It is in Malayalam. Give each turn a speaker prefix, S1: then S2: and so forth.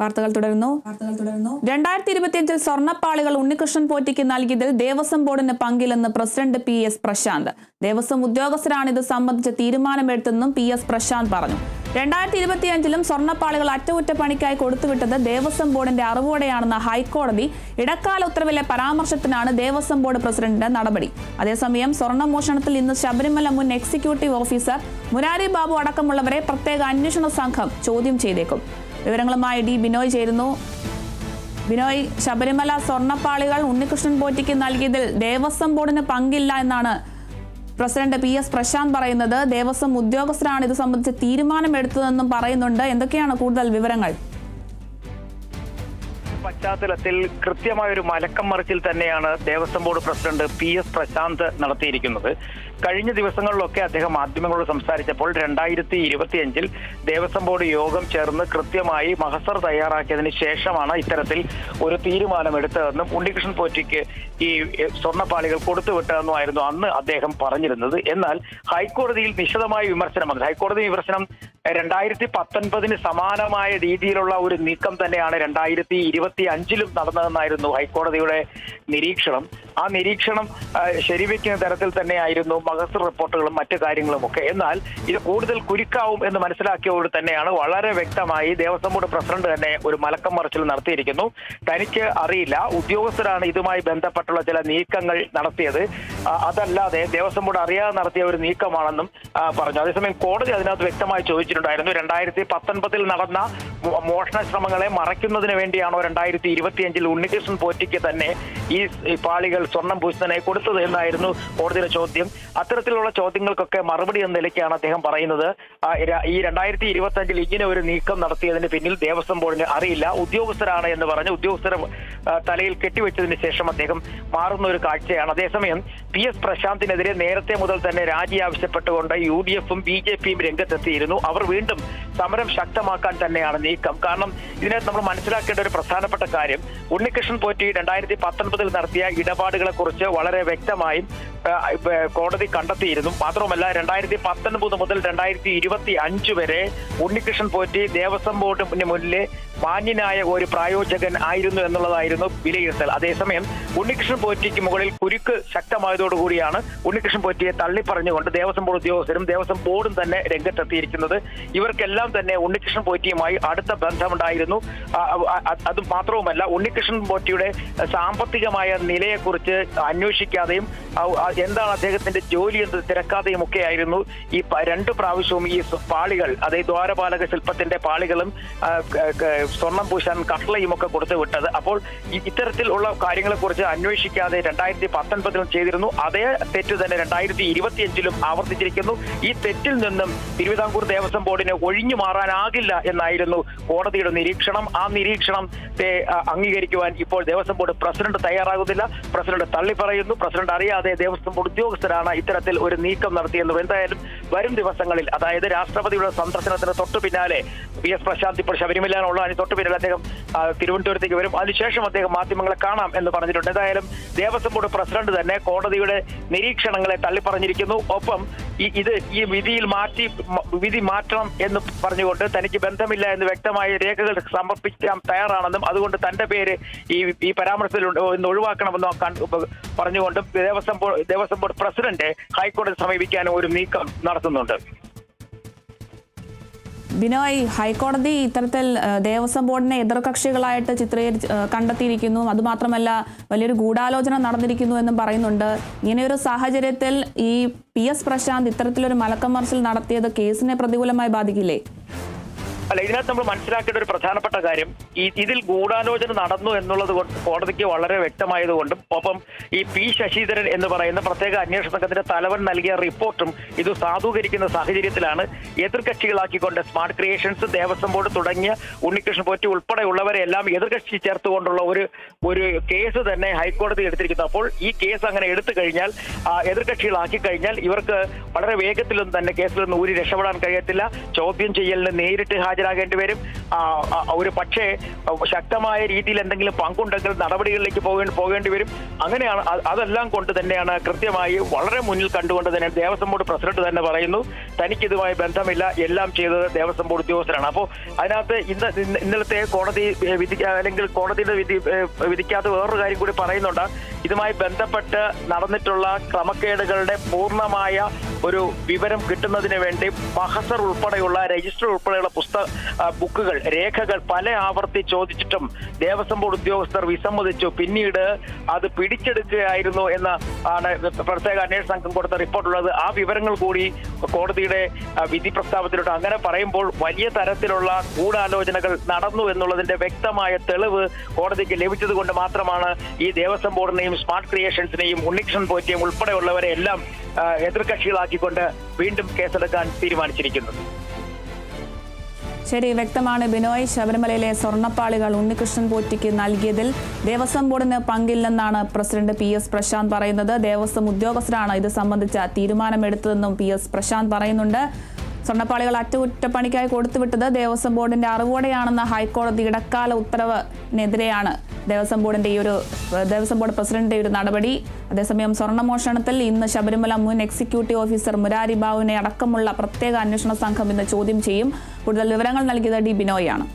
S1: വാർത്തകൾ തുടരുന്നു. വാർത്തകൾ തുടരുന്നു. രണ്ടായിരത്തി ഇരുപത്തിയഞ്ചിൽ സ്വർണപ്പാളികൾ ഉണ്ണികൃഷ്ണൻ പോറ്റിക്ക് നൽകിയതിൽ ദേവസ്വം ബോർഡിന് പങ്കില്ലെന്ന് president P S Prashanth. Devaswom ഉദ്യോഗസ്ഥരാണ് ഇത് സംബന്ധിച്ച് തീരുമാനമെടുത്തെന്നും പി എസ് പ്രശാന്ത് പറഞ്ഞു. രണ്ടായിരത്തി ഇരുപത്തിയഞ്ചിലും സ്വർണപ്പാളികൾ അറ്റകുറ്റപ്പണിക്കായി കൊടുത്തുവിട്ടത് ദേവസ്വം ബോർഡിന്റെ അറിവോടെയാണെന്ന ഹൈക്കോടതി ഇടക്കാല ഉത്തരവിലെ പരാമർശത്തിനാണ് ദേവസ്വം ബോർഡ് പ്രസിഡന്റിന്റെ നടപടി. അതേസമയം സ്വർണമോഷണത്തിൽ ഇന്ന് ശബരിമല മുൻ എക്സിക്യൂട്ടീവ് ഓഫീസർ മുരാരി ബാബു അടക്കമുള്ളവരെ പ്രത്യേക അന്വേഷണ സംഘം ചോദ്യം ചെയ്തേക്കും. വിവരങ്ങളുമായി ഡി ബിനോയ് ചേരുന്നു. ബിനോയ് ശബരിമല സ്വർണപ്പാളികൾ ഉണ്ണികൃഷ്ണൻ പോറ്റിക്ക് നൽകിയതിൽ ദേവസ്വം ബോർഡിന് പങ്കില്ല എന്നാണ് പ്രസിഡന്റ് പി എസ് പ്രശാന്ത് പറയുന്നത്. ദേവസ്വം ഉദ്യോഗസ്ഥരാണ് ഇത് സംബന്ധിച്ച് തീരുമാനമെടുത്തതെന്നും പറയുന്നുണ്ട്. എന്തൊക്കെയാണ് കൂടുതൽ വിവരങ്ങൾ?
S2: പശ്ചാത്തലത്തിൽ കൃത്യമായ ഒരു മലക്കം മറിച്ചിൽ തന്നെയാണ് Devaswom board president P S Prashanth നടത്തിയിരിക്കുന്നത്. കഴിഞ്ഞ ദിവസങ്ങളിലൊക്കെ അദ്ദേഹം മാധ്യമങ്ങളോട് സംസാരിച്ചപ്പോൾ രണ്ടായിരത്തി ഇരുപത്തിയഞ്ചിൽ ദേവസ്വം ബോർഡ് യോഗം ചേർന്ന് കൃത്യമായി മഹസർ തയ്യാറാക്കിയതിന് ശേഷമാണ് ഇത്തരത്തിൽ ഒരു തീരുമാനം തീരുമാനമെടുത്തതെന്നും ഉണ്ണികൃഷ്ണൻ പോറ്റിക്ക് ഈ സ്വർണപ്പാളികൾ കൊടുത്തുവിട്ടതെന്നുമായിരുന്നു അന്ന് അദ്ദേഹം പറഞ്ഞിരുന്നത്. എന്നാൽ ഹൈക്കോടതിയിൽ വിശദമായ വിമർശനം വന്നത്. ഹൈക്കോടതി വിമർശനം രണ്ടായിരത്തി പത്തൊൻപതിന് സമാനമായ രീതിയിലുള്ള ഒരു നീക്കം തന്നെയാണ് രണ്ടായിരത്തി ഇരുപത്തി അഞ്ചിലും നടന്നതെന്നായിരുന്നു ഹൈക്കോടതിയുടെ നിരീക്ഷണം. ആ നിരീക്ഷണം ശരിവെക്കുന്ന തരത്തിൽ തന്നെയായിരുന്നു മഹസർ റിപ്പോർട്ടുകളും മറ്റു കാര്യങ്ങളും ഒക്കെ. എന്നാൽ ഇത് കൂടുതൽ കുരുക്കാവും എന്ന് മനസ്സിലാക്കിയതോട് തന്നെയാണ് വളരെ വ്യക്തമായി ദേവസ്വം ബോർഡ് പ്രസിഡന്റ് തന്നെ ഒരു മലക്കം മറിച്ചിൽ നടത്തിയിരിക്കുന്നു. തനിക്ക് അറിയില്ല ഉദ്യോഗസ്ഥരാണ് ഇതുമായി ബന്ധപ്പെട്ടുള്ള ചില നീക്കങ്ങൾ നടത്തിയത്. അതല്ലാതെ ദേവസ്വം ബോർഡ് അറിയാതെ നടത്തിയ ഒരു നീക്കമാണെന്നും പറഞ്ഞു. അതേസമയം കോടതി അതിനകത്ത് വ്യക്തമായി ചോദിച്ചിട്ടുണ്ടായിരുന്നു രണ്ടായിരത്തി പത്തൊൻപതിൽ നടന്ന മോഷണ ശ്രമങ്ങളെ മറയ്ക്കുന്നതിന് വേണ്ടിയാണോ രണ്ടായിരത്തി ഇരുപത്തിയഞ്ചിൽ ഉണ്ണികൃഷ്ണൻ പോറ്റിക്ക് തന്നെ ഈ പാളികൾ സ്വർണം പൂശുന്നതിനെ കൊടുത്തത് എന്നായിരുന്നു കോടതിയുടെ ചോദ്യം. അത്തരത്തിലുള്ള ചോദ്യങ്ങൾക്കൊക്കെ മറുപടി എന്ന നിലയ്ക്കാണ് അദ്ദേഹം പറയുന്നത്. ഈ രണ്ടായിരത്തി ഇരുപത്തി അഞ്ചിൽ ഇങ്ങനെ ഒരു നീക്കം നടത്തിയതിന് പിന്നിൽ ദേവസ്വം ബോർഡിന് അറിയില്ല. ഉദ്യോഗസ്ഥരാണ് എന്ന് പറഞ്ഞ് ഉദ്യോഗസ്ഥരെ ആ, തലയിൽ കെട്ടിവെച്ചതിന് ശേഷം അദ്ദേഹം മാറുന്ന ഒരു കാഴ്ചയാണ്. അതേസമയം പി എസ് പ്രശാന്തിനെതിരെ നേരത്തെ മുതൽ തന്നെ രാജി ആവശ്യപ്പെട്ടുകൊണ്ട് യു ഡി എഫും ബി ജെ പിയും രംഗത്തെത്തിയിരുന്നു. അവർ വീണ്ടും സമരം ശക്തമാക്കാൻ തന്നെയാണ് നീക്കം. കാരണം ഇതിനകത്ത് നമ്മൾ മനസ്സിലാക്കേണ്ട ഒരു പ്രധാനപ്പെട്ട കാര്യം ഉണ്ണികൃഷ്ണൻ പോറ്റി രണ്ടായിരത്തി പത്തൊൻപതിൽ നടത്തിയ ഇടപാടുകളെ കുറിച്ച് വളരെ വ്യക്തമായും കോടതി കണ്ടെത്തിയിരുന്നു. മാത്രമല്ല രണ്ടായിരത്തി പത്തൊൻപത് മുതൽ രണ്ടായിരത്തി ഇരുപത്തി അഞ്ച് വരെ ഉണ്ണികൃഷ്ണൻ പോറ്റി ദേവസ്വം ബോർഡിന് മുന്നിലെ മാന്യനായ ഒരു പ്രായോജകൻ ആയിരുന്നു എന്നുള്ളതായിരുന്നു വിലയിരുത്തൽ. അതേസമയം ഉണ്ണികൃഷ്ണൻ പോറ്റിക്ക് മുകളിൽ കുരുക്ക് ശക്തമായതോടുകൂടിയാണ് ഉണ്ണികൃഷ്ണൻ പോറ്റിയെ തള്ളിപ്പറഞ്ഞുകൊണ്ട് ദേവസ്വം ബോർഡ് ഉദ്യോഗസ്ഥരും ദേവസ്വം ബോർഡും തന്നെ രംഗത്തെത്തിയിരിക്കുന്നത്. ഇവർക്കെല്ലാം തന്നെ ഉണ്ണികൃഷ്ണൻ പോറ്റിയുമായി അടുത്ത ബന്ധമുണ്ടായിരുന്നു. അത് മാത്രവുമല്ല ഉണ്ണികൃഷ്ണൻ പോറ്റിയുടെ സാമ്പത്തികമായ നിലയെക്കുറിച്ച് അന്വേഷിക്കാതെയും എന്താണ് അദ്ദേഹത്തിന്റെ ജോലി എന്ന് തിരക്കാതെയും ഒക്കെ ആയിരുന്നു. ഈ രണ്ടു പ്രാവശ്യവും ഈ പാളികൾ അതായത് ദ്വാരപാലക ശില്പത്തിന്റെ പാളികളും സ്വർണം പൂശാൻ കട്ടളയും ഒക്കെ കൊടുത്തു വിട്ടത്. അപ്പോൾ ഈ ഇത്തരത്തിലുള്ള കാര്യങ്ങളെക്കുറിച്ച് അന്വേഷിക്കാതെ രണ്ടായിരത്തി പത്തൊൻപതിലും ചെയ്തിരുന്നു. അതേ തെറ്റ് തന്നെ രണ്ടായിരത്തി ഇരുപത്തിയഞ്ചിലും ആവർത്തിച്ചിരിക്കുന്നു. ഈ തെറ്റിൽ നിന്നും തിരുവിതാംകൂർ ദേവസ്വം ബോർഡിന് ഒഴിഞ്ഞു മാറാനാകില്ല എന്നായിരുന്നു കോടതിയുടെ നിരീക്ഷണം. ആ നിരീക്ഷണം അംഗീകരിക്കുവാൻ ഇപ്പോൾ ദേവസ്വം ബോർഡ് പ്രസിഡന്റ് തയ്യാറാകുന്നില്ല. പ്രസിഡന്റ് തള്ളിപ്പറയുന്നു. പ്രസിഡന്റ് അറിയാതെ ദേവസ്വം ഉദ്യോഗസ്ഥരാണ് ഇത്തരത്തിൽ ഒരു നീക്കം നടത്തിയെന്നും. എന്തായാലും വരും ദിവസങ്ങളിൽ അതായത് രാഷ്ട്രപതിയുടെ സന്ദർശനത്തിന് തൊട്ടു പിന്നാലെ പി എസ് പ്രശാന്ത് ഇപ്പോൾ ശബരിമലയിലുള്ള അതിന് തൊട്ടു പിന്നാലെ അദ്ദേഹം തിരുവനന്തപുരത്തേക്ക് വരും. അതിനുശേഷം അദ്ദേഹം മാധ്യമങ്ങളെ കാണാം എന്ന് പറഞ്ഞിട്ടുണ്ട്. എന്തായാലും ദേവസ്വം ബോർഡ് പ്രസിഡന്റ് തന്നെ കോടതിയുടെ നിരീക്ഷണങ്ങളെ തള്ളിപ്പറഞ്ഞിരിക്കുന്നു. ഒപ്പം ഇത് ഈ വിധിയിൽ മാറ്റി വിധി മാറ്റണം എന്ന് പറഞ്ഞുകൊണ്ട് തനിക്ക് ബന്ധമില്ല എന്ന് വ്യക്തമായ രേഖകൾ സമർപ്പിക്കാൻ തയ്യാറാണെന്നും അതുകൊണ്ട് തന്റെ പേര് ഈ ഈ പരാമർശത്തിൽ ഉണ്ട് ഒഴിവാക്കണമെന്നും പറഞ്ഞുകൊണ്ട് Devaswom board Devaswom board president ഹൈക്കോടതി സമീപിക്കാനും ഒരു നീക്കം നടത്തുന്നുണ്ട്.
S1: ബിനോയ് ഹൈക്കോടതി ഇത്തരത്തിൽ ദേവസ്വം ബോർഡിനെ എതിർകക്ഷികളായിട്ട് ചിത്രീകരി കണ്ടെത്തിയിരിക്കുന്നു. അതുമാത്രമല്ല വലിയൊരു ഗൂഢാലോചന നടന്നിരിക്കുന്നു എന്നും പറയുന്നുണ്ട്. ഇങ്ങനെയൊരു സാഹചര്യത്തിൽ ഈ പി എസ് പ്രശാന്ത് ഇത്തരത്തിലൊരു മലക്കം മറിച്ചിൽ നടത്തിയത് കേസിനെ പ്രതികൂലമായി ബാധിക്കില്ലേ?
S2: അല്ല ഇതിനകത്ത് നമ്മൾ മനസ്സിലാക്കേണ്ട ഒരു പ്രധാനപ്പെട്ട കാര്യം ഈ ഇതിൽ ഗൂഢാലോചന നടന്നു എന്നുള്ളത് കോടതിക്ക് വളരെ വ്യക്തമായതുകൊണ്ടും ഒപ്പം ഈ പി ശശിധരൻ എന്ന് പറയുന്ന പ്രത്യേക അന്വേഷണ സംഘത്തിന്റെ തലവൻ നൽകിയ റിപ്പോർട്ടും ഇത് സാധൂകരിക്കുന്ന സാഹചര്യത്തിലാണ് എതിർകക്ഷികളാക്കിക്കൊണ്ട് സ്മാർട്ട് ക്രിയേഷൻസ് ദേവസ്വം ബോർഡ് തുടങ്ങിയ ഉണ്ണികൃഷ്ണൻ പോറ്റി ഉൾപ്പെടെയുള്ളവരെ എല്ലാം എതിർകക്ഷി ചേർത്തുകൊണ്ടുള്ള ഒരു ഒരു കേസ് തന്നെ ഹൈക്കോടതി എടുത്തിരിക്കുന്നു. അപ്പോൾ ഈ കേസ് അങ്ങനെ എടുത്തു കഴിഞ്ഞാൽ എതിർകക്ഷികളാക്കി കഴിഞ്ഞാൽ ഇവർക്ക് വളരെ വേഗത്തിലൊന്നും തന്നെ കേസിൽ നിന്ന് ഊരി രക്ഷപ്പെടാൻ കഴിയത്തില്ല. ചോദ്യം ചെയ്യലിന് നേരിട്ട് ഹാജരാകേണ്ടി വരും ആ, ആ, ഒരു പക്ഷേ ശക്തമായ രീതിയിൽ എന്തെങ്കിലും പങ്കുണ്ടെങ്കിൽ നടപടികളിലേക്ക് പോകേണ്ടി പോകേണ്ടി വരും. അങ്ങനെയാണ് അതെല്ലാം കൊണ്ട് തന്നെയാണ് കൃത്യമായി വളരെ മുന്നിൽ കണ്ടുകൊണ്ട് തന്നെ ദേവസ്വം ബോർഡ് പ്രസിഡന്റ് തന്നെ പറയുന്നു തനിക്കിതുമായി ബന്ധമില്ല എല്ലാം ചെയ്തത് ദേവസ്വം ബോർഡ് ഉദ്യോഗസ്ഥരാണ്. അപ്പോൾ അതിനകത്ത് ഇന്ന് ഇന്ന് ഇന്നലത്തെ കോടതി വിധി അല്ലെങ്കിൽ കോടതിയുടെ വിധി വിധിക്കാത്ത വേറൊരു കാര്യം കൂടി പറയുന്നുണ്ട്. ഇതുമായി ബന്ധപ്പെട്ട് നടന്നിട്ടുള്ള ക്രമക്കേടുകളുടെ പൂർണമായ ഒരു വിവരം കിട്ടുന്നതിന് വേണ്ടി മഹസർ ഉൾപ്പെടെയുള്ള രജിസ്റ്റർ ഉൾപ്പെടെയുള്ള പുസ്തക ബുക്കുകൾ രേഖകൾ പല ആവർത്തി ചോദിച്ചിട്ടും ദേവസ്വം ബോർഡ് ഉദ്യോഗസ്ഥർ വിസമ്മതിച്ചു. പിന്നീട് അത് പിടിച്ചെടുക്കുകയായിരുന്നു എന്ന് ആണ് പ്രത്യേക അന്വേഷണ സംഘം കൊടുത്ത റിപ്പോർട്ടുള്ളത് ആ വിവരങ്ങൾ കൂടി കോടതിയുടെ വിധി പ്രസ്താവത്തിലുണ്ട് അങ്ങനെ പറയുമ്പോൾ വലിയ തരത്തിലുള്ള ഗൂഢാലോചനകൾ നടന്നു എന്നുള്ളതിന്റെ വ്യക്തമായ തെളിവ് കോടതിക്ക് ലഭിച്ചത് കൊണ്ട് മാത്രമാണ് ഈ ദേവസ്വം ബോർഡിനെയും സ്മാർട്ട് ക്രിയേഷൻസിനെയും ഉണ്ണികൃഷ്ണൻ പോറ്റിയും ഉൾപ്പെടെയുള്ളവരെ എല്ലാം എതിർകക്ഷികളാക്കിക്കൊണ്ട് വീണ്ടും കേസെടുക്കാൻ തീരുമാനിച്ചിരിക്കുന്നത്.
S1: ശരി വ്യക്തമാണ്. ബിനോയ് ശബരിമലയിലെ സ്വർണപ്പാളികൾ ഉണ്ണികൃഷ്ണൻ പോറ്റിക്ക് നൽകിയതിൽ ദേവസ്വം ബോർഡിന് പങ്കില്ലെന്നാണ് പ്രസിഡന്റ് പി എസ് പ്രശാന്ത് പറയുന്നത്. ദേവസ്വം ഉദ്യോഗസ്ഥരാണ് ഇത് സംബന്ധിച്ച തീരുമാനമെടുത്തതെന്നും പി എസ് പ്രശാന്ത് പറയുന്നുണ്ട്. സ്വർണപ്പാളികൾ അറ്റകുറ്റപ്പണിക്കായി കൊടുത്തുവിട്ടത് ദേവസ്വം ബോർഡിന്റെ അറിവോടെയാണെന്ന ഹൈക്കോടതി ഇടക്കാല ഉത്തരവിനെതിരെയാണ്. ദേവസ്വം ബോർഡിന്റെ ഈ ഒരു ദേവസ്വം ബോർഡ് പ്രസിഡന്റിന്റെ ഒരു നടപടി. അതേസമയം സ്വർണമോഷണത്തിൽ ഇന്ന് ശബരിമല മുൻ എക്സിക്യൂട്ടീവ് ഓഫീസർ മുരാരി ബാബുവിനെ അടക്കമുള്ള പ്രത്യേക അന്വേഷണ സംഘം ഇന്ന് ചോദ്യം ചെയ്യും. കൂടുതൽ വിവരങ്ങൾ നൽകിയത് ഡി ബിനോയാണ്